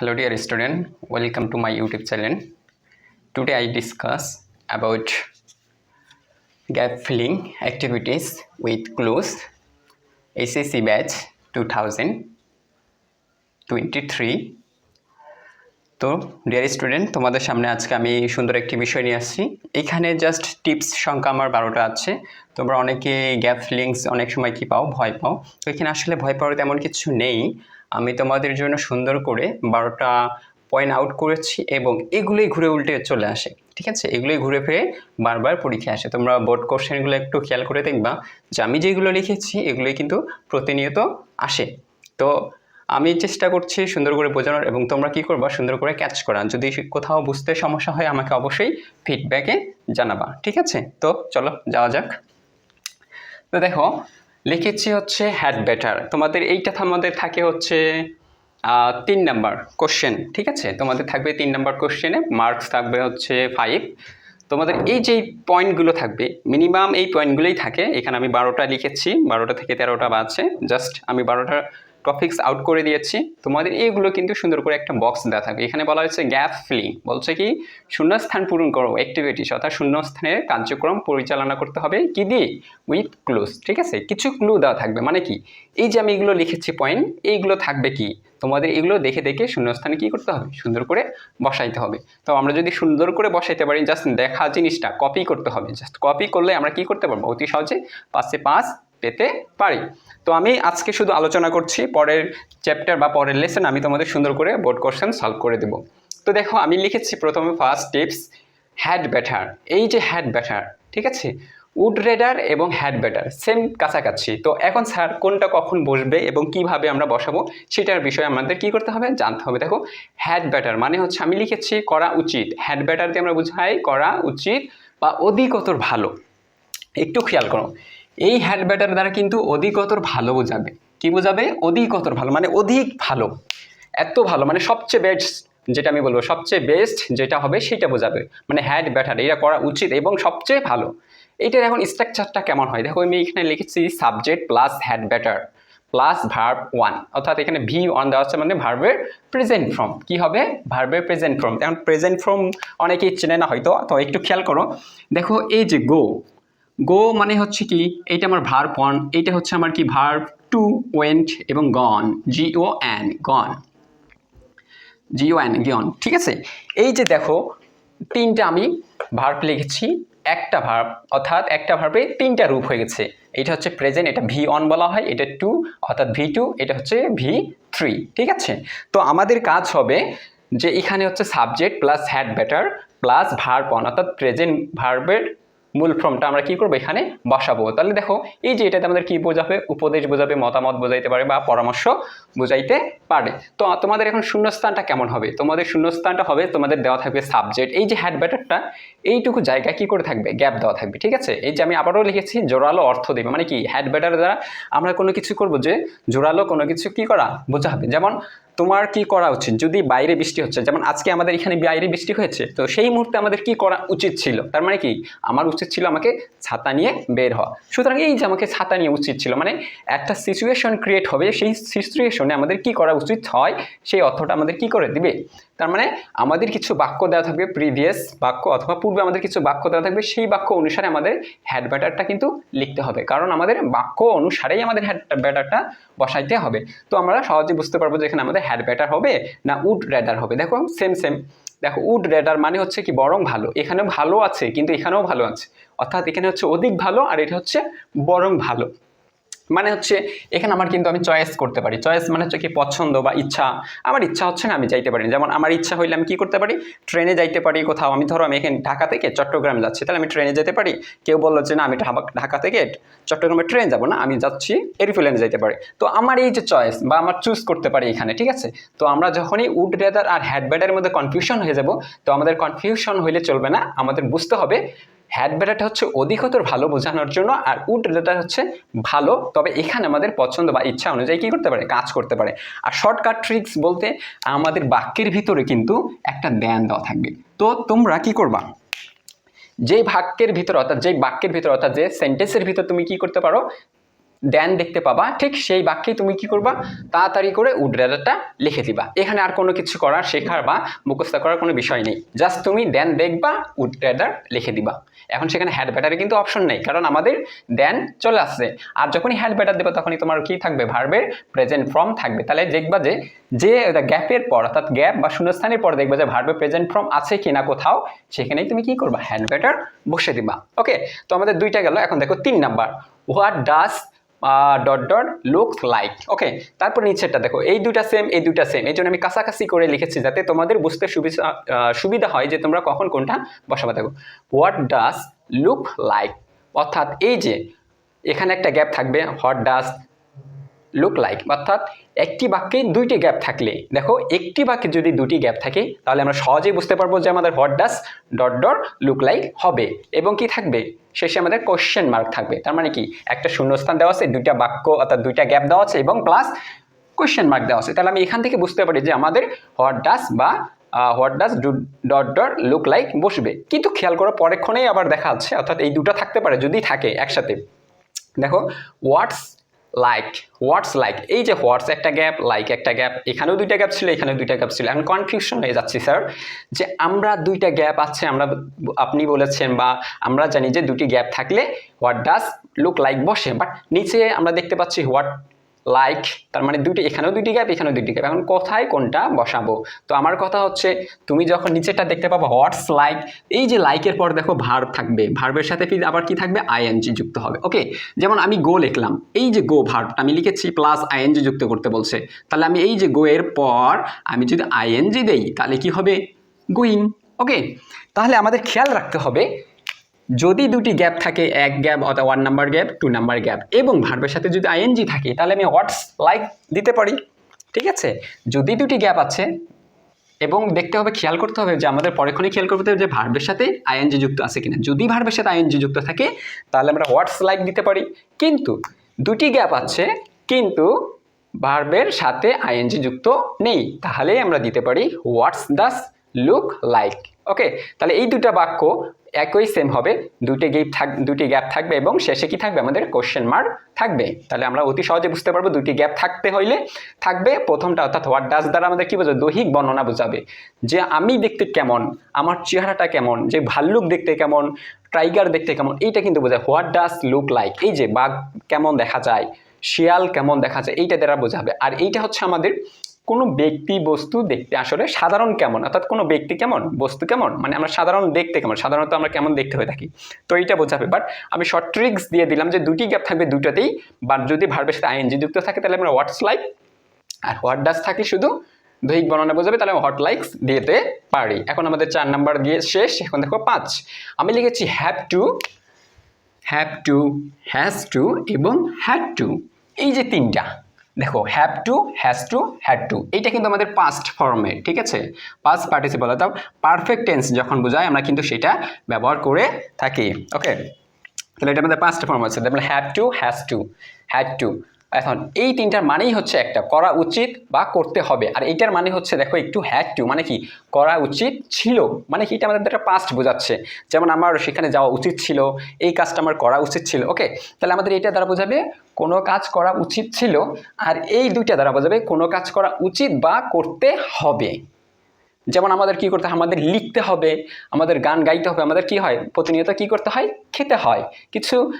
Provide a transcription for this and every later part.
Hello dear student, welcome to my YouTube channel. Today I discuss about gap filling activities with clues SSC batch 2023 তো dear student তোমাদের সামনে আজকে আমি সুন্দর একটি বিষয় নিয়ে আসছি। এখানে জাস্ট টিপস সংখ্যা আমার বারোটা আছে। তোমরা অনেকে গ্যাপ ফিলিংস অনেক সময় কি পাও? ভয় পাও। তো এখানে আসলে ভয় পাওয়ার তেমন কিছু নেই। আমি তোমাদের জন্য সুন্দর করে বারোটা পয়েন্ট আউট করেছি এবং এগুলোই ঘুরে উল্টে চলে আসে, ঠিক আছে? এগুলোই ঘুরে ফিরে বারবার পরীক্ষায় আসে। তোমরা বোর্ড কোশ্চেনগুলো একটু খেয়াল করে দেখবা যে আমি যেগুলো লিখেছি, এগুলোই কিন্তু প্রতিনিয়ত আসে। তো আমি চেষ্টা করছি সুন্দর করে বোঝানোর এবং তোমরা কি করবা? সুন্দর করে ক্যাচ করা যদি কোথাও বুঝতে সমস্যা হয়, আমাকে অবশ্যই ফিডব্যাকে জানাবা, ঠিক আছে? তো চলো, যাওয়া যাক। তো দেখো লিখেছি হচ্ছে হ্যাড বেটার তোমাদের এইটা আমাদের থাকে হচ্ছে তিন নাম্বার কোশ্চেন ঠিক আছে? তোমাদের থাকবে তিন নাম্বার কোশ্চেনে মার্কস থাকবে হচ্ছে ফাইভ তোমাদের এই যে পয়েন্টগুলো থাকবে মিনিমাম এই পয়েন্টগুলোই থাকে। এখানে আমি বারোটা লিখেছি, বারোটা থেকে তেরোটা বাজছে। জাস্ট আমি বারোটা টপিক্স আউট করে দিয়েছি। তোমাদের এইগুলো কিন্তু সুন্দর করে একটা বক্স দেওয়া থাকবে। এখানে বলা হয়েছে গ্যাপ ফিলিং বলছে কি, শূন্যস্থান পূরণ করো অ্যাক্টিভিটিস অর্থাৎ শূন্যস্থানের কার্যক্রম পরিচালনা করতে হবে কি দিয়ে? উইথ ক্লুজ ঠিক আছে? কিছু ক্লু দেওয়া থাকবে। মানে কি? এই যে আমি এগুলো লিখেছি পয়েন্ট এইগুলো থাকবে কি? তোমাদের এগুলো দেখে দেখে শূন্যস্থানে কি করতে হবে? সুন্দর করে বসাইতে হবে। তো আমরা যদি সুন্দর করে বসাইতে পারি জাস্ট দেখা জিনিসটা কপি করতে হবে। জাস্ট কপি করলে আমরা কি করতে পারব? অতি সহজে পাঁচে পাঁচ পেতে পারি। তো আমি আজকে শুধু আলোচনা করছি, পরের চ্যাপ্টার বা পরের লেসন আমি তোমাদের সুন্দর করে বোর্ড কোশ্চেন সলভ করে দেবো। তো দেখো, আমি লিখেছি প্রথমে ফার্স্ট টিপস হ্যাড ব্যাটার এই যে হ্যাড ব্যাটার ঠিক আছে? উড রেডার এবং হ্যাড ব্যাটার সেম কাছাকাছি। তো এখন স্যার কোনটা কখন বসবে এবং কীভাবে আমরা বসাবো, সেটার বিষয়ে আমাদের কি করতে হবে, জানতে হবে। দেখো হ্যাড ব্যাটার মানে হচ্ছে, আমি লিখেছি করা উচিত। হ্যাড ব্যাটার দিয়ে আমরা বুঝাই, করা উচিত বা অধিকতর ভালো। একটু খেয়াল করো। এই হ্যাড ব্যাটার দ্বারা কিন্তু অধিকতর ভালো বোঝাবে। কি বোঝাবে? অধিকতর ভালো মানে অধিক ভালো। এত ভালো মানে সবচেয়ে বেস্ট যেটা আমি বলব, সবচেয়ে বেস্ট যেটা হবে সেটা বোঝাবে। মানে হ্যাড ব্যাটার এটা করা উচিত এবং সবচেয়ে ভালো। এইটার এখন স্ট্রাকচারটা কেমন হয়? দেখো আমি এখানে লিখেছি subject plus had better plus verb one অর্থাৎ এখানে ভি ওয়ান দেওয়া হচ্ছে মানে ভার্বের প্রেজেন্ট ফর্ম কি হবে? ভার্বের প্রেজেন্ট ফর্ম এখন প্রেজেন্ট ফর্ম অনেকেই চেনে না হয়তো, তো একটু খেয়াল করো। দেখো এই যে গো গো মানে হচ্ছে কি, এইটা আমার ভার্ব ওয়ান এইটা হচ্ছে আমার কি ভার্ব টু ওয়েন্ট এবং gone G O N gone G O N গিয়ন ঠিক আছে? এই যে দেখো, তিনটা আমি ভার্ব লিখেছি, একটা ভার্ব অর্থাৎ একটা ভার্বে তিনটা রূপ হয়ে গেছে। এটা হচ্ছে প্রেজেন্ট এটা ভি অন বলা হয়, এটা টু অর্থাৎ ভি টু এটা হচ্ছে ভি থ্রি ঠিক আছে? তো আমাদের কাজ হবে যে এখানে হচ্ছে subject plus had better plus verb one অর্থাৎ প্রেজেন্ট ভার্বের মূল ফর্মটা আমরা কি করব এখানে? বসাবো। তাহলে দেখো, এই যে এটাতে আমাদের কি বোঝাবে? উপদেশ বোঝাবে, মতামত বোঝাইতে পারে বা পরামর্শ বোঝাইতে পারে। তো তোমাদের এখন শূন্যস্থানটা কেমন হবে? তোমাদের শূন্যস্থানটা হবে, তোমাদের দেওয়া থাকবে সাবজেক্ট এই যে হ্যাড ব্যাটারটা এইটুকু জায়গা কি করে থাকবে? গ্যাপ দেওয়া থাকবে, ঠিক আছে? এই যে আমি আবারও লিখেছি, জোরালো অর্থ দেবে। মানে কি? হ্যাড ব্যাটার দ্বারা আমরা কোনো কিছু করব যে, জোরালো কোনো কিছু কি করা? বোঝা হবে যেমন তোমার কি করা উচিত? যদি বাইরে বৃষ্টি হচ্ছে, যেমন আজকে আমাদের এখানে বাইরে বৃষ্টি হয়েছে, তো সেই মুহূর্তে আমাদের কি করা উচিত ছিল? তার মানে কি? আমার উচিত ছিল আমাকে ছাতা নিয়ে বের হওয়া। সুতরাং এই যে আমাকে ছাতা নিয়ে উচিত ছিল মানে একটা সিচুয়েশন ক্রিয়েট হবে, সেই সিচুয়েশনে আমাদের কি করা উচিত হয়, সেই অর্থটা আমাদের কি করে দিবে? তার মানে আমাদের কিছু বাক্য দেওয়া থাকবে প্রিভিয়াস বাক্য অথবা পূর্বে আমাদের কিছু বাক্য দেওয়া থাকবে, সেই বাক্য অনুসারে আমাদের হ্যাড ব্যাটারটা কিন্তু লিখতে হবে। কারণ আমাদের বাক্য অনুসারেই আমাদের হ্যাড ব্যাটারটা বসাইতে হবে। তো আমরা সহজে বুঝতে পারব যে এখানে আমাদের হ্যাড ব্যাটার হবে না উড রেডার হবে। দেখো সেম সেম দেখো উড রেডার মানে হচ্ছে কি, বরং ভালো। এখানেও ভালো আছে, কিন্তু এখানেও ভালো আছে। অর্থাৎ এখানে হচ্ছে অধিক ভালো আর এটা হচ্ছে বরং ভালো। মানে হচ্ছে, এখানে আমার কিন্তু আমি চয়েস করতে পারি। চয়েস মানে হচ্ছে কি পছন্দ বা ইচ্ছা। আমার ইচ্ছা হচ্ছে না আমি যাইতে পারি যেমন আমার ইচ্ছা হইলে আমি কি করতে পারি? ট্রেনে যাইতে পারি কোথাও। আমি ধরো আমি এখানে ঢাকা থেকে চট্টগ্রাম যাচ্ছি। তাহলে আমি ট্রেনে যেতে পারি? কেউ বলল যে, না, আমি ঢাকা- থেকে চট্টগ্রামে ট্রেন যাব না, আমি যাচ্ছি এরোপ্লেনে যাইতে পারি। তো আমার এই যে চয়েস বা আমার চুজ করতে পারি এখানে, ঠিক আছে? তো আমরা যখনই উড রেদার আর হ্যাড ব্যাটারের মধ্যে কনফিউশন হয়ে যাব, তো আমাদের কনফিউশন হইলে চলবে না। আমাদের বুঝতে হবে হ্যাড ব্যাটারটা হচ্ছে অধিকতর ভালো বোঝানোর জন্য আর উড রেটার হচ্ছে ভালো। তবে এখানে আমাদের পছন্দ বা ইচ্ছা অনুযায়ী কী করতে পারে? কাজ করতে পারে। আর শর্টকাট ট্রিক্স বলতে আমাদের বাক্যের ভিতরে কিন্তু একটা ধ্যান দেওয়া থাকবে। তো তোমরা কি করবা? যেই বাক্যের ভিতর অর্থাৎ যেই বাক্যের ভিতরে অর্থাৎ যে সেন্টেন্সের ভিতর তুমি কি করতে পারো দেন দেখতে পাবা, ঠিক সেই বাক্যেই তুমি কি করবা? তাড়াতাড়ি করে উড রেদারটা লিখে দিবা। এখানে আর কোনো কিছু করার, শেখার বা মুখস্থ করার কোনো বিষয় নেই। জাস্ট তুমি দেন দেখবা উড রেদার লিখে দিবা। এখন সেখানে হ্যাড ব্যাটারে কিন্তু অপশন নেই, কারণ আমাদের দেন চলে আসছে। আর যখনই হ্যাড ব্যাটার দেবে, তখনই তোমার কি থাকবে? ভার্বের প্রেজেন্ট ফর্ম থাকবে। তাহলে দেখবা যে যে গ্যাপের পর, অর্থাৎ গ্যাপ বা শূন্যস্থানের পর দেখবা যে ভার্বের প্রেজেন্ট ফর্ম আছে কিনা কোথাও, সেখানেই তুমি কি করবা? হ্যাড ব্যাটার বসে দিবা। ওকে তো আমাদের দুইটা গেল। এখন দেখো তিন number what does dot dot look like okay তারপর নিচেরটা দেখো, এই দুটা সেম এই দুটা সেম এই জন্য আমি কাছাকাছি করে লিখেছি যাতে তোমাদের বুঝতে সুবিধা সুবিধা হয় যে তোমরা কখন কোনটা বসাবা। দেখো হোয়াট ডাস লুক লাইক অর্থাৎ এই যে, এখানে একটা গ্যাপ থাকবে হোয়াট ডাস লুক লাইক অর্থাৎ একটি বাক্যে দুইটি গ্যাপ থাকলে। দেখো, একটি বাক্যে যদি দুটি গ্যাপ থাকে, তাহলে আমরা সহজেই বুঝতে পারব যে আমাদের what does dot dot look like হবে এবং কি থাকবে। শেষে আমাদের কোশ্চেন মার্ক থাকবে। তার মানে কি? একটা শূন্যস্থান দেওয়া আছে, দুইটা বাক্য, অর্থাৎ দুইটা গ্যাপ দেওয়া আছে এবং প্লাস কোশ্চেন মার্ক দেওয়া আছে। তাহলে আমি এখান থেকে বুঝতে পারি যে আমাদের হোয়াট ডাস বা what does dot dot look like বসবে। কিন্তু খেয়াল করো, পরেক্ষণেই আবার দেখা যাচ্ছে, অর্থাৎ এই দুটো থাকতে পারে, যদি থাকে একসাথে। দেখো হোয়াটস লাইক হোয়াটস লাইক এই যে হোয়াটস একটা গ্যাপ লাইক একটা গ্যাপ এখানেও দুইটা গ্যাপ ছিল, এখানেও দুইটা গ্যাপ ছিল। এখন কনফিউশন হয়ে যাচ্ছি স্যার যে আমরা দুইটা গ্যাপ আছে, আমরা আপনি বলেছেন বা আমরা জানি যে দুটি গ্যাপ থাকলে হোয়াট ডাস লুক লাইক বসে বাট নিচে আমরা দেখতে পাচ্ছি হোয়াট লাইক তার মানে দুটি এখানেও দুটি গ্যাপ এখানেও দুটি গ্যাপ এখন কোথায় কোনটা বসাবো? তো আমার কথা হচ্ছে, তুমি যখন নিচেটা দেখতে পাবো হোয়াটস লাইক এই যে লাইকের পর দেখো ভার্ব থাকবে। ভার্বের সাথে ফির আবার কি থাকবে? আইএনজি যুক্ত হবে। ওকে যেমন আমি গো লিখলাম। এই যে গো ভার্বটা আমি লিখেছি প্লাস আইএনজি যুক্ত করতে বলছে। তাহলে আমি এই যে গো এর পর আমি যদি আইএনজি দেই, তাহলে কি হবে? গোয়িং ওকে তাহলে আমাদের খেয়াল রাখতে হবে যদি দুটি গ্যাপ থাকে, এক গ্যাপ অর্থাৎ one number gap two number gap এবং ভার্বের সাথে যদি আইএনজি থাকে, তাহলে আমি হোয়াটস লাইক দিতে পারি, ঠিক আছে? যদি দুটি গ্যাপ আছে, এবং দেখতে হবে, খেয়াল করতে হবে যে আমাদের পরেক্ষণে খেয়াল করতে হবে যে ভার্বের সাথে আইএনজি যুক্ত আছে কিনা। যদি ভার্বের সাথে আইএনজি যুক্ত থাকে, তাহলে আমরা হোয়াটস লাইক দিতে পারি। কিন্তু দুটি গ্যাপ আছে, কিন্তু ভার্বের সাথে আইএনজি যুক্ত নেই, তাহলেই আমরা দিতে পারি what's does look like okay তাহলে এই দুটা বাক্য একই সেম হবে। দুটি গ্যাপ থাক দুটি গ্যাপ থাকবে এবং শেষে কি থাকবে? আমাদের কোশ্চেন মার্ক থাকবে। তাহলে আমরা অতি সহজে বুঝতে পারব দুটি গ্যাপ থাকতে হইলে থাকবে। প্রথমটা অর্থাৎ হোয়াট ডাস দ্বারা আমাদের কি বোঝাবে? দৈহিক বর্ণনা বোঝাবে। যে আমি দেখতে কেমন, আমার চেহারাটা কেমন, যে ভাল্লুক দেখতে কেমন টাইগার দেখতে কেমন, এইটা কিন্তু বোঝায় হোয়াট ডাস লুক লাইক এই যে বাঘ কেমন দেখা যায়, শিয়াল কেমন দেখা যায়, এইটা দ্বারা বোঝাবে। আর এইটা হচ্ছে আমাদের কোনো ব্যক্তি বস্তু দেখতে আসলে সাধারণ কেমন? অর্থাৎ কোনো ব্যক্তি কেমন? বস্তু কেমন? মানে আমরা সাধারণ দেখতে কেমন? সাধারণত আমরা কেমন দেখতে হয়ে থাকি? তো এইটা বোঝাবে। বাট আমি শর্ট ট্রিক্স দিয়ে দিলাম যে দুটি গ্যাপ থাকবে দুটাতেই। বাট যদি ভার্বের সাথে আইএনজি যুক্ত থাকে, তাহলে আমরা হোয়াটস লাইক আর হোয়াট ডাস থাকলে শুধু দৈহিক বর্ণনা বোঝাবে, তাহলে হট লাইকস দিতে পারি। এখন আমাদের চার নাম্বার দিয়ে শেষ। এখন দেখো পাঁচ। আমি লিখেছি have to have to has to এবং হ্যাড টু এই যে তিনটা। দেখো have to has to had to এইটা কিন্তু আমাদের পাস্ট ফর্মে ঠিক আছে? পাস্ট পার্টিসিপাল অর্থাৎ পারফেক্ট টেন্স যখন বোঝায়, আমরা কিন্তু সেটা ব্যবহার করে থাকি ওকে তাহলে এটা আমাদের পাঁচটা ফর্ম আছে তাহলে have to has to had to এখন এই তিনটার মানেই হচ্ছে একটা, করা উচিত বা করতে হবে। আর এইটার মানে হচ্ছে দেখো একটু হ্যাড টু মানে কি? করা উচিত ছিল মানে কি? এটা আমাদের একটা পাস্ট বোঝাচ্ছে। যেমন আমার সেখানে যাওয়া উচিত ছিল, এই কাজটা আমার করা উচিত ছিল ওকে তাহলে আমাদের এটা দ্বারা বোঝাবে, কোনো কাজ করা উচিত ছিল, আর এই দুইটা দ্বারা বোঝাবে, কোনো কাজ করা উচিত বা করতে হবে। যেমন আমাদের কি করতে হয়? আমাদের লিখতে হবে, আমাদের গান গাইতে হবে, আমাদের কি হয়? প্রতিনিয়ত কি করতে হয়? খেতে হয়। কিছু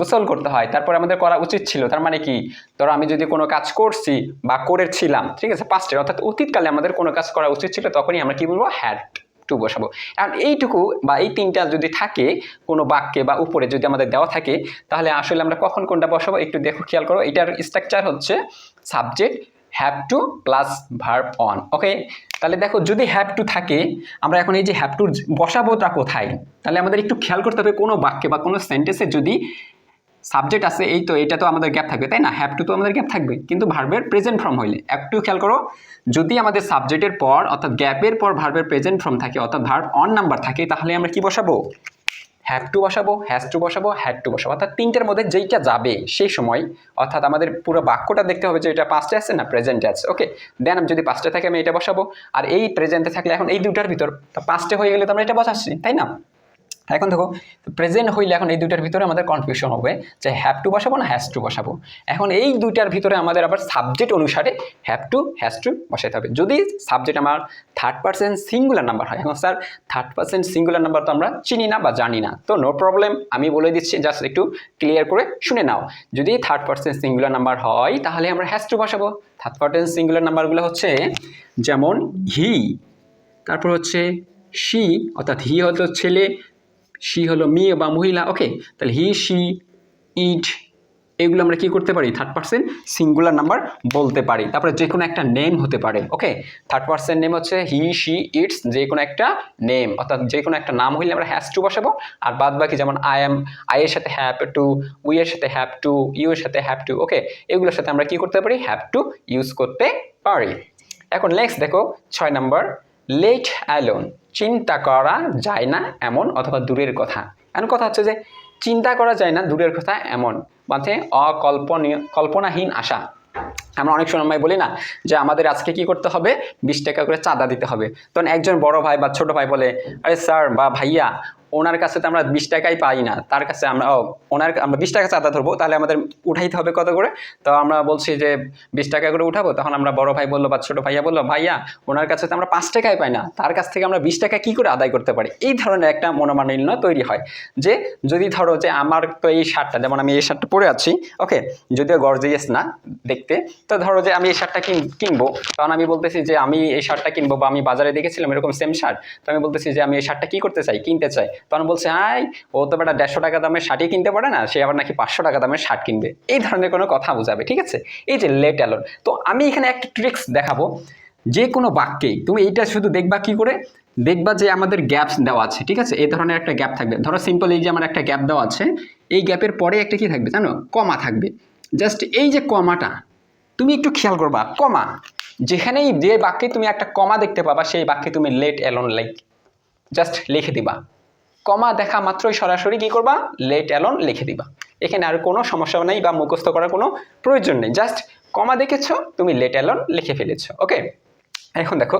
গোসল করতে হয়। তারপর আমাদের করা উচিত ছিল। তার মানে কি? ধরো আমি যদি কোনো কাজ করছি বা করেছিলাম, ঠিক আছে পাস্টের অর্থাৎ অতীতকালে আমাদের কোনো কাজ করা উচিত ছিল, তখনই আমরা কি বলব? হ্যাড টু বসাবো। এখন এইটুকু বা এই তিনটা যদি থাকে, কোনো বাক্যে বা উপরে যদি আমাদের দেওয়া থাকে, তাহলে আসলে আমরা কখন কোনটা বসাবো? একটু দেখো, খেয়াল করো। এটার স্ট্রাকচার হচ্ছে subject have to plus verb one okay তাহলে দেখো, যদি হ্যাভ টু থাকে, আমরা এখন এই যে হ্যাভ টু বসাবোটা কোথায়? তাহলে আমাদের একটু খেয়াল করতে হবে কোনো বাক্যে বা কোনো সেন্টেন্সে যদি সাবজেক্ট আছে, এই তো, এটা তো আমাদের গ্যাপ থাকবে, তাই না? হ্যাভ টু তো আমাদের গ্যাপ থাকবে, কিন্তু ভার্বের প্রেজেন্ট ফর্ম হইলে। একটু খেয়াল করো, যদি আমাদের সাবজেক্টের পর, অর্থাৎ গ্যাপের পর ভার্বের প্রেজেন্ট ফর্ম থাকে, অর্থাৎ ভার্ব অন নাম্বার থাকে, তাহলে আমরা কি বসাবো? হ্যাভ টু বসাবো হ্যাজ টু বসাবো হ্যাড টু বসাবো। অর্থাৎ তিনটের মধ্যে যেইটা যাবে সেই সময়, অর্থাৎ আমাদের পুরো বাক্যটা দেখতে হবে যে এটা পাঁচটা আছে না প্রেজেন্টে আছে ওকে দেন যদি পাঁচটা থাকে আমি এটা বসাবো। আর এই প্রেজেন্টে থাকলে এখন এই দুটার ভিতর পাঁচটা হয়ে গেলে তো আমরা এটা বসাচ্ছি, তাই না? এখন দেখো প্রেজেন্ট হইলে এখন এই দুইটার ভিতরে আমাদের কনফিউশন হবে যে হ্যাভ টু বসাবো না হ্যাজ টু বসাবো। এখন এই দুইটার ভিতরে আমাদের আবার সাবজেক্ট অনুসারে হ্যাভ টু হ্যাজ টু বসাইতে হবে। যদি সাবজেক্ট আমার থার্ড পার্সেন্ট সিঙ্গুলার নাম্বার হয়, এখন sir third percent singular number তো আমরা চিনি না বা জানি না। তো নো প্রবলেম আমি বলে দিচ্ছি জাস্ট একটু ক্লিয়ার করে শুনে নাও। যদি থার্ড পার্সেন্ট সিঙ্গুলার নাম্বার হয়, তাহলে আমরা হ্যাজ টু বসাবো। থার্ড পার্সেন্ট সিঙ্গুলার নাম্বারগুলো হচ্ছে যেমন হি তারপর হচ্ছে শি অর্থাৎ হি হলো ছেলে শি হলো মেয়ে বা মহিলা ওকে তাহলে হি শি ইট এগুলো আমরা কি করতে পারি? থার্ড পার্সেন্ট সিঙ্গুলার নাম্বার বলতে পারি। তারপরে যে কোনো একটা নেম হতে পারে ওকে থার্ড পার্সেন্ট নেম হচ্ছে হি শি ইটস যে কোনো একটা নেম অর্থাৎ যে কোনো একটা নাম হইলে আমরা হ্যাজ টু বসাবো। আর বাদ বাকি যেমন আই এম আই এর সাথে হ্যাপ টু উই এর সাথে হ্যাভ টু ইউ এর সাথে হ্যাভ টু ওকে এগুলোর সাথে আমরা কি করতে পারি? হ্যাভ টু ইউজ করতে পারি। এখন নেক্সট দেখো, ছয় নম্বর লেট অ্যালোন, চিন্তা করা যায় না এমন অথবা দূরের কথা। এমন কথা হচ্ছে যে, চিন্তা করা যায় না, দূরের কথা এমন। মানে অকল্পনীয়, কল্পনাহীন আশা। আমরা অনেক সময় বলি না যে, আমাদের আজকে কি করতে হবে? বিশ টাকা করে চাঁদা দিতে হবে। তখন একজন বড় ভাই বা ছোট ভাই বলে, আরে স্যার বা ভাইয়া ওনার কাছে তো আমরা বিশ টাকাই পাই না, তার কাছে আমরা ওনার আমরা বিশ টাকা চাঁদা ধরবো, তাহলে আমাদের উঠাইতে হবে কত করে? তো আমরা বলছি যে বিশ টাকা করে উঠাবো, তখন আমরা বড় ভাই বলল বা ছোটো ভাইয়া বলল, ভাইয়া, ওনার কাছে তো আমরা পাঁচ টাকাই পাই না, তার কাছ থেকে আমরা বিশ টাকা কী করে আদায় করতে পারি? এই ধরনের একটা মনোমালিন্য তৈরি হয়, যে যদি ধরো যে আমার তো এই শার্টটা, যেমন আমি এই শার্টটা পরে আছি, ওকে, যদিও গর্জিয়াস না দেখতে, তো ধরো যে আমি এই শার্টটা কিন, কিনবো, তখন আমি বলতেছি যে আমি এই শার্টটা কিনবো বা আমি বাজারে দেখেছিলাম এরকম সেম শার্ট, তো আমি বলতেছি যে আমি এই শার্টটা কী করতে চাই? কিনতে চাই। তখন বলছে আই ও তো বেটা দেড়শো টাকা দামের শার্টই কিনতে পারে না, সে আবার নাকি পাঁচশো টাকা দামের শার্ট কিনবে। এই ধরনের কোনো কথা বোঝাবে, ঠিক আছে? এই যে লেট অ্যালোন। তো আমি এখানে একটা ট্রিক্স দেখাবো। যে কোনো বাক্যেই তুমি এইটা শুধু দেখবা কি করে? দেখবা যে আমাদের গ্যাপস দেওয়া আছে, ঠিক আছে? এই ধরনের একটা গ্যাপ থাকবে। ধরো সিম্পল এই যে আমার একটা গ্যাপ দেওয়া আছে, এই গ্যাপের পরে একটা কি থাকবে জানো? কমা থাকবে। জাস্ট এই যে কমাটা, তুমি একটু খেয়াল করবা, কমা। যেখানেই যে বাক্যে তুমি একটা কমা দেখতে পাবা, সেই বাক্যে তুমি লেট অ্যালোন লাইক জাস্ট লিখে দিবা। কমা দেখা মাত্রই সরাসরি কী করবা? লেট অ্যালন লিখে দিবা। এখানে আর কোনো সমস্যা নেই বা মুখস্থ করার কোনো প্রয়োজন নেই। জাস্ট কমা দেখেছ, তুমি লেট অ্যালন লিখে ফেলেছ। ওকে এখন দেখো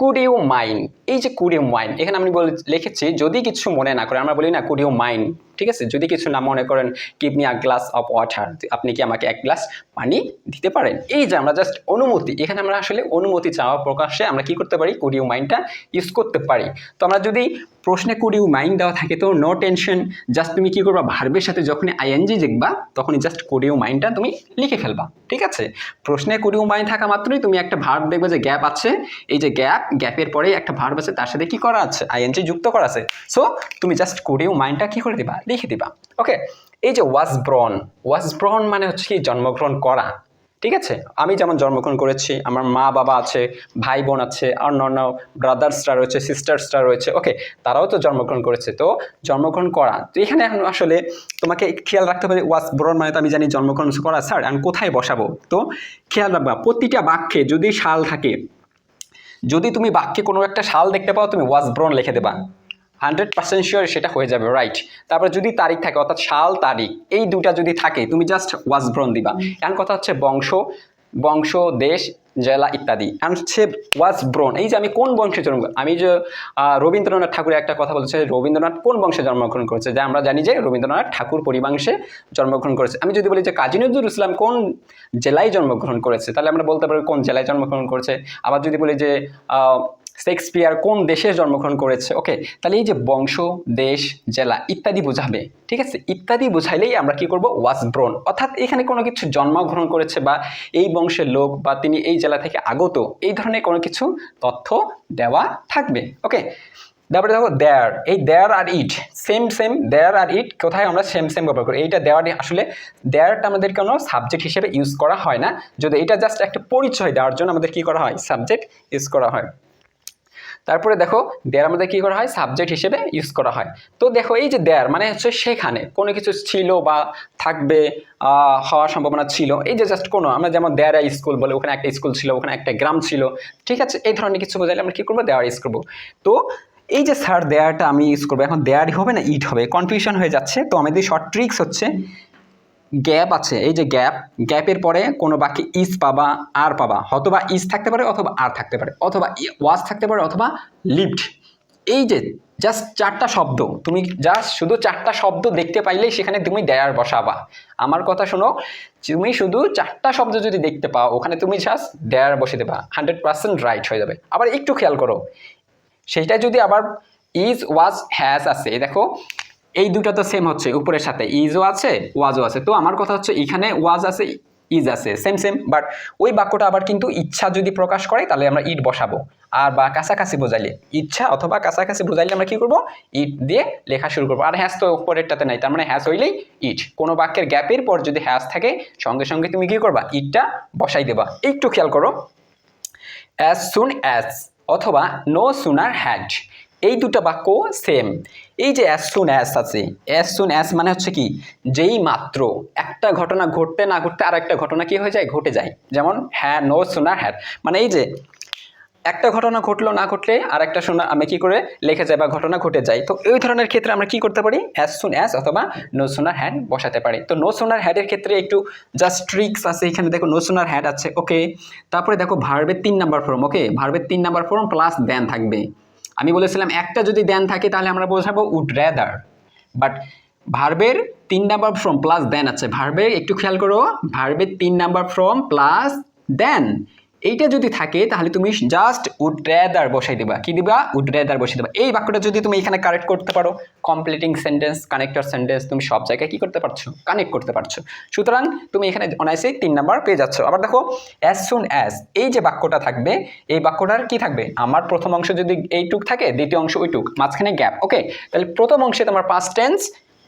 কুড ইউ মাইন এই যে কুড ইউ মাইন এখানে আমি বলে লিখেছি, যদি কিছু মনে না করে, আমরা বলি না কুড ইউ মাইন ঠিক আছে? যদি কিছু না মনে করেন keep me a glass of water আপনি কি আমাকে এক গ্লাস পানি দিতে পারেন? এই যে আমরা জাস্ট অনুমতি, এখানে আমরা আসলে অনুমতি চাওয়া প্রকাশে আমরা কি করতে পারি? কুড ইউ মাইনটা ইউজ করতে পারি। তো আমরা যদি প্রশ্নে কুড ইউ মাইন দেওয়া থাকে, তো নো টেনশন জাস্ট তুমি কি করবা? ভার্বের সাথে যখনই আইএনজি দেখবা তখনই জাস্ট কুড ইউ মাইনটা তুমি লিখে ফেলবা, ঠিক আছে? প্রশ্নে কুড ইউ মাইন থাকা মাত্রই তুমি একটা ভার্ব দেখবে যে গ্যাপ আছে। এই যে গ্যাপ গ্যাপের পরে একটা ভার্ব আছে, তার সাথে কি করা আছে? আইএনজি যুক্ত করা আছে। সো তুমি জাস্ট কুড ইউ মাইনটা কি করে দিবা? লিখে দিবা। ওকে এই যে ওয়াজ ব্রন ওয়াজ ব্রন মানে হচ্ছে কি জন্মগ্রহণ করা, ঠিক আছে? আমি যেমন জন্মগ্রহণ করেছি, আমার মা বাবা আছে ভাই বোন আছে অন্যান্য ব্রাদার্সরা রয়েছে সিস্টার্সরা রয়েছে ওকে তারাও তো জন্মগ্রহণ করেছে। তো জন্মগ্রহণ করা, তো এখানে এখন আসলে তোমাকে খেয়াল রাখতে হবে ওয়াস ব্রন মানে তো আমি জানি জন্মগ্রহণ করা স্যার আমি কোথায় বসাবো? তো খেয়াল রাখবা, প্রতিটা বাক্যে যদি শাল থাকে, যদি তুমি বাক্যে কোনো একটা শাল দেখতে পাও, তুমি ওয়াজ ব্রন লিখে দেবা। হান্ড্রেড পার্সেন্ট শিওর সেটা হয়ে যাবে রাইট তারপরে যদি তারিখ থাকে, অর্থাৎ সাল, তারিখ, এই দুটা যদি থাকে, তুমি জাস্ট ওয়াজব্রন দিবা। এখন কথা হচ্ছে বংশ বংশ, দেশ, জেলা ইত্যাদি। এখন হচ্ছে ওয়াজ ব্রন এই যে আমি কোন বংশে জন্ম আমি যে রবীন্দ্রনাথ ঠাকুরের একটা কথা বলছে, রবীন্দ্রনাথ কোন বংশে জন্মগ্রহণ করেছে? যে আমরা জানি যে রবীন্দ্রনাথ ঠাকুর পরিবংশে জন্মগ্রহণ করেছে। আমি যদি বলি যে কাজী নজরুল ইসলাম কোন জেলায় জন্মগ্রহণ করেছে? তাহলে আমরা বলতে পারি কোন জেলায় জন্মগ্রহণ করেছে। আবার যদি বলি যে শেক্সপিয়ার কোন দেশে জন্মগ্রহণ করেছে? ওকে তাহলে এই যে বংশ, দেশ, জেলা ইত্যাদি বোঝাবে। ঠিক আছে? ইত্যাদি বোঝাইলেই আমরা কি করব? ওয়াজ ব্রন অর্থাৎ এখানে কোনো কিছু জন্মগ্রহণ করেছে বা এই বংশের লোক বা তিনি এই জেলা থেকে আগত, এই ধরনের কোনো কিছু তথ্য দেওয়া থাকবে। ওকে তারপরে দেখো দেয়ার এই দেয়ার আর ইট সেম সেম দেয়ার আর ইট কোথায় আমরা সেম সেম ব্যবহার করি? এইটা দেওয়ার আসলে দেয়ারটা আমাদের কোনো সাবজেক্ট হিসেবে ইউজ করা হয় না। যদি এটা জাস্ট একটা পরিচয় দেওয়ার জন্য আমাদের কি করা হয়? সাবজেক্ট ইউজ করা হয়। তারপরে দেখো দেয়ার আমাদের কি করা হয়? সাবজেক্ট হিসেবে ইউজ করা হয়। তো দেখো, এই যে দেয়ার মানে হচ্ছে সেখানে। কোনো কিছু ছিল বা থাকবে হওয়ার সম্ভাবনা ছিল। এই যে জাস্ট কোনো, আমরা যেমন দেয়ার স্কুল বলে, ওখানে একটা স্কুল ছিল, ওখানে একটা গ্রাম ছিল। ঠিক আছে? এই ধরনের কিছু বোঝাইলে আমরা কী করব? দেওয়ার ইউজ করব। তো এই যে স্যার দেয়ারটা আমি ইউজ করব। এখন দেয়ারই হবে না? ইট হবে। কনফিউশন হয়ে যাচ্ছে। তো আমাদের শর্ট ট্রিক্স হচ্ছে গ্যাপ আছে, এই যে গ্যাপ, গ্যাপের পরে কোনো বাক্যে ইস পাবা, আর পাবা, অথবা ইস থাকতে পারে অথবা আর থাকতে পারে, অথবা ওয়াজ থাকতে পারে অথবা লিফট এই যে জাস্ট চারটা শব্দ, তুমি জাস্ট শুধু চারটা শব্দ দেখতে পাইলেই সেখানে তুমি দেয়ার বসাবা। আমার কথা শোনো, তুমি শুধু চারটা শব্দ যদি দেখতে পাও, ওখানে তুমি জাস্ট দেয়ার বসে দেবা হান্ড্রেড পার্সেন্ট রাইট হয়ে যাবে। আবার একটু খেয়াল করো, সেইটা যদি আবার ইজ, ওয়াজ, হ্যাজ আছে দেখো এই দুটো তো সেম হচ্ছে, উপরের সাথে ইজও আছে ওয়াজও আছে। তো আমার কথা হচ্ছে এখানে ওয়াজ আছে ইজ আছে সেম সেম বাট ওই বাক্যটা আবার কিন্তু ইচ্ছা যদি প্রকাশ করে, তাহলে আমরা ইট বসাবো। আর বা কাছাকাছি বোঝাইলে, ইচ্ছা অথবা কাছাকাছি বোঝাইলে আমরা কি করব? ইট দিয়ে লেখা শুরু করব। আর হ্যাস তো উপরেরটাতে নাই, তার মানে হ্যাস হইলেই ইট কোনো বাক্যের গ্যাপের পর যদি হ্যাস থাকে, সঙ্গে সঙ্গে তুমি কি করবা? ইটটা বসাই দেবা। একটু খেয়াল করো। অ্যাজ সুন অ্যাজ অথবা নো সুনার হ্যাড এই দুটো বাক্য সেম এই যে অ্যাজ সুন অ্যাস আছে অ্যাজ সুন অ্যাস মানে হচ্ছে কি, যেই মাত্র একটা ঘটনা ঘটতে না ঘটতে আর একটা ঘটনা কি হয়ে যায়? ঘটে যায়। যেমন হ্যাঁ নো সুনার হ্যাড মানে এই যে একটা ঘটনা ঘটলো না ঘটলে আর একটা শোনা আমি কি করে লিখে যায় বা ঘটনা ঘটে যায়। তো এই ধরনের ক্ষেত্রে আমরা কি করতে পারি? অ্যাজ সুন অ্যাজ অথবা নো সোনার হ্যাড বসাতে পারি। তো নো সোনার হ্যাডের ক্ষেত্রে একটু জাস্ট ট্রিক্স আছে এখানে। দেখো নো সোনার হ্যাড আছে ওকে তারপরে দেখো ভার্বের তিন নাম্বার ফর্ম ওকে ভার্বের তিন নাম্বার ফর্ম প্লাস দেন থাকবে। আমি বলেছিলাম, একটা যদি দেন থাকে তাহলে আমরা বোঝাবো উড রেদার বাট ভার্বের তিন নাম্বার ফ্রম প্লাস দেন আছে। ভার্বের একটু খেয়াল করো। ভার্বের তিন নাম্বার ফ্রম প্লাস দেন এইটা যদি থাকে, তাহলে তুমি জাস্ট উড রেদার বসাই দিবা। কি দিবা? উড রেদার বসাই দিবা। এই বাক্যটা যদি তুমি এখানে কারেক্ট করতে পারো কমপ্লিটিং সেন্টেন্স কানেক্টর সেন্টেন্স তুমি সব জায়গায় কি করতে পারছ? কানেক্ট করতে পারছ। সুতরাং তুমি এখানে অনায়াসে তিন নাম্বার পেয়ে যাচ্ছ। আবার দেখো অ্যাজ সুন অ্যাজ এই যে বাক্যটা থাকবে, এই বাক্যটার কি থাকবে? আমার প্রথম অংশ যদি এইটুক থাকে, দ্বিতীয় অংশ ওইটুক, মাঝখানে গ্যাপ ওকে তাহলে প্রথম অংশে তোমার পাস্ট টেন্স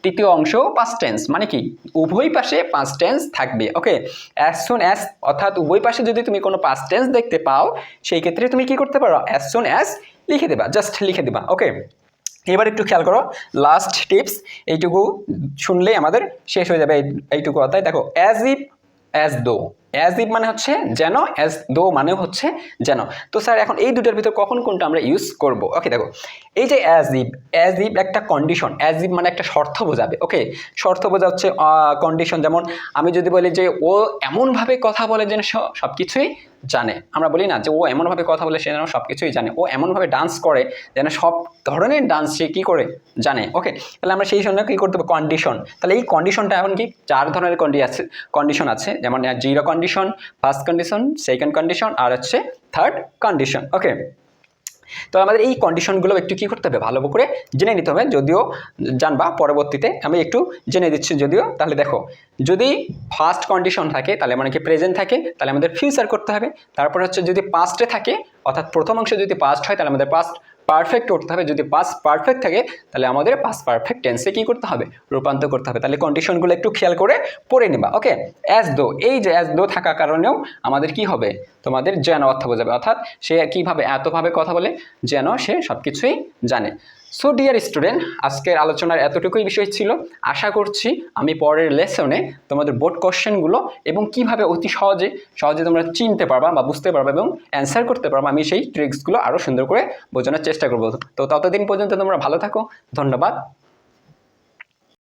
তৃতীয় অংশ পাস্ট টেন্স মানে কি? উভয় পাশে পাস্ট টেন্স থাকবে ওকে অ্যাজ সুন অ্যাজ অর্থাৎ উভয় পাশে যদি তুমি কোনো পাস্ট টেন্স দেখতে পাও, সেই ক্ষেত্রে তুমি কি করতে পারো? অ্যাজ সুন অ্যাজ লিখে দেবা জাস্ট লিখে দেবা ওকে এবার একটু খেয়াল করো লাস্ট টিপস এইটুকু শুনলেই আমাদের শেষ হয়ে যাবে এই- এইটুকু অর্থাৎ দেখো as if as though as if মানে হচ্ছে যেন অ্যাজ দো মানে হচ্ছে যেন। তো স্যার এখন এই দুটার ভিতর কখন কোনটা আমরা ইউজ করব? ওকে দেখো, এই যে অ্যাজ ইফ অ্যাজ ইফ একটা কন্ডিশন অ্যাজ ইফ মানে একটা শর্ত বোঝাবে ওকে শর্ত বোঝা হচ্ছে কন্ডিশন যেমন, আমি যদি বলি যে ও এমনভাবে কথা বলে যেন সব কিছুই জানে। আমরা বলি না যে ও এমনভাবে কথা বলে সে যেন সব কিছুই জানে। ও এমনভাবে ডান্স করে যেন সব ধরনের ডান্স সে কী করে জানে। ওকে তাহলে আমরা সেই সঙ্গে কী করতে হবে? কন্ডিশন তাহলে এই কন্ডিশনটা এখন কি? চার ধরনের কন্ডি আছে কন্ডিশন আছে। যেমন zero condition first condition second condition আর হচ্ছে থার্ড কন্ডিশন ওকে তো আমাদের এই কন্ডিশনগুলো একটু কী করতে হবে? ভালো করে জেনে নিতে হবে। যদিও জানবা, পরবর্তীতে আমি একটু জেনে দিচ্ছি যদিও। তাহলে দেখো, যদি ফার্স্ট কন্ডিশন থাকে, তাহলে মানে কি প্রেজেন্ট থাকে, তাহলে আমাদের ফিউচার করতে হবে। তারপর হচ্ছে যদি পাস্টে থাকে, অর্থাৎ প্রথম অংশে যদি পাস্ট হয়, তাহলে আমাদের পাস্ট পারফেক্ট করতে হবে। যদি পাস পারফেক্ট থাকে, তাহলে আমাদের পাস পারফেক্ট টেন্সে কী করতে হবে? রূপান্তর করতে হবে। তাহলে কন্ডিশনগুলো একটু খেয়াল করে পড়ে নেবা ওকে অ্যাজ দো এই যে অ্যাজ দো থাকার কারণেও আমাদের কি হবে? তোমাদের যেন অর্থ বোঝাবে। অর্থাৎ সে কীভাবে এতভাবে কথা বলে, যেন সে সব কিছুই জানে। সো ডিয়ার স্টুডেন্ট আজকের আলোচনার এতটুকুই বিষয় ছিল। আশা করছি আমি পরের লেসনে তোমাদের বোর্ড কোশ্চেনগুলো এবং কীভাবে অতি সহজে সহজে তোমরা চিনতে পারবা বা বুঝতে পারবা এবং অ্যান্সার করতে পারবা, আমি সেই ট্রিক্সগুলো আরও সুন্দর করে বোঝানোর চেষ্টা করব। তো ততদিন পর্যন্ত তোমরা ভালো থাকো। ধন্যবাদ।